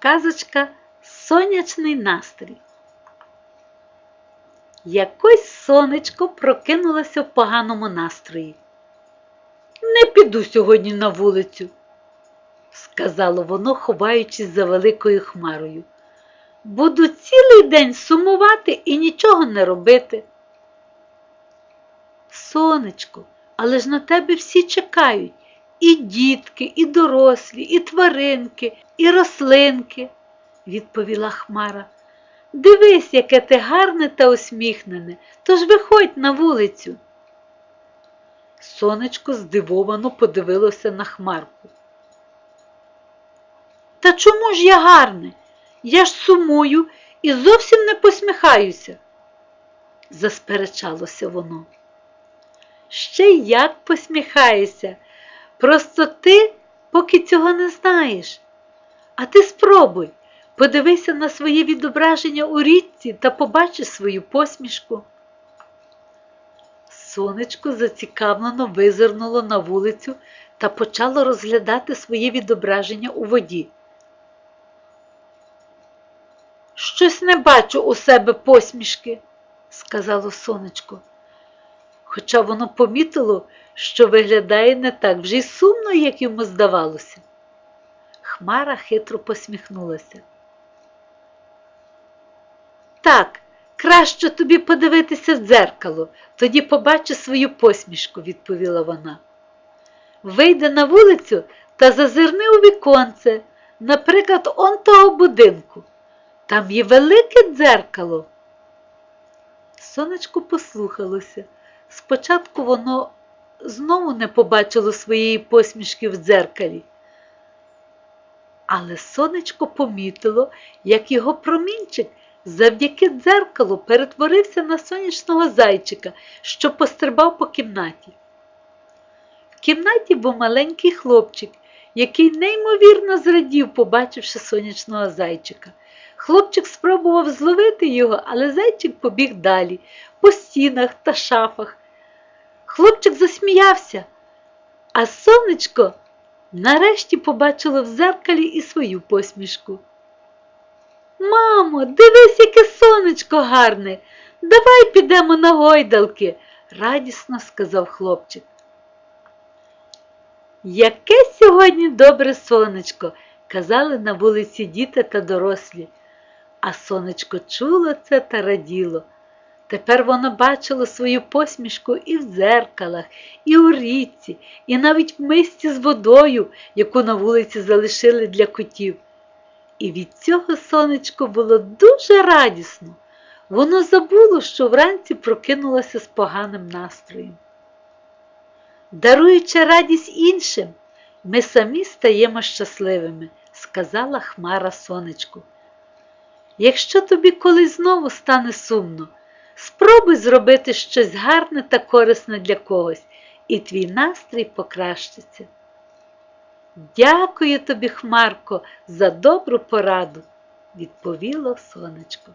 Казочка Сонячний настрій. Якось сонечко прокинулося в поганому настрої. Не піду сьогодні на вулицю, сказало воно, ховаючись за великою хмарою. Буду цілий день сумувати і нічого не робити. Сонечко, але ж на тебе всі чекають і дітки, і дорослі, і тваринки, і рослинки, відповіла Хмара. Дивись, яке ти гарне та усміхнене, тож виходь на вулицю. Сонечко здивовано подивилося на хмарку. Та чому ж я гарне? Я ж сумую і зовсім не посміхаюся, засперечалося воно. Ще як посміхаєшся, просто ти поки цього не знаєш. А ти спробуй, подивися на своє відображення у річці та побачи свою посмішку. Сонечко зацікавлено визирнуло на вулицю та почало розглядати своє відображення у воді. Щось не бачу у себе посмішки, сказало сонечко. Хоча воно помітило, що виглядає не так вже й сумно, як йому здавалося. Хмара хитро посміхнулася. Так, краще тобі подивитися в дзеркало, тоді побачиш свою посмішку, відповіла вона. Вийди на вулицю та зазирни у віконце, наприклад, он того будинку. Там є велике дзеркало. Сонечко послухалося. Спочатку воно знову не побачило своєї посмішки в дзеркалі. Але сонечко помітило, як його промінчик завдяки дзеркалу перетворився на сонячного зайчика, що пострибав по кімнаті. В кімнаті був маленький хлопчик, який неймовірно зрадів, побачивши сонячного зайчика. Хлопчик спробував зловити його, але зайчик побіг далі, по стінах та шафах. Хлопчик засміявся, а сонечко нарешті побачило в зеркалі і свою посмішку. Мамо, дивись, яке сонечко гарне. Давай підемо на гойдалки, радісно сказав хлопчик. Яке сьогодні добре сонечко, казали на вулиці діти та дорослі. А сонечко чуло це та раділо. Тепер воно бачило свою посмішку і в дзеркалах, і у річці, і навіть в мисці з водою, яку на вулиці залишили для котів. І від цього сонечко було дуже радісно. Воно забуло, що вранці прокинулося з поганим настроєм. Даруючи радість іншим, ми самі стаємо щасливими, сказала Хмара сонечку. Якщо тобі колись знову стане сумно, спробуй зробити щось гарне та корисне для когось, і твій настрій покращиться. Дякую тобі, Хмарко, за добру пораду, відповіло сонечко.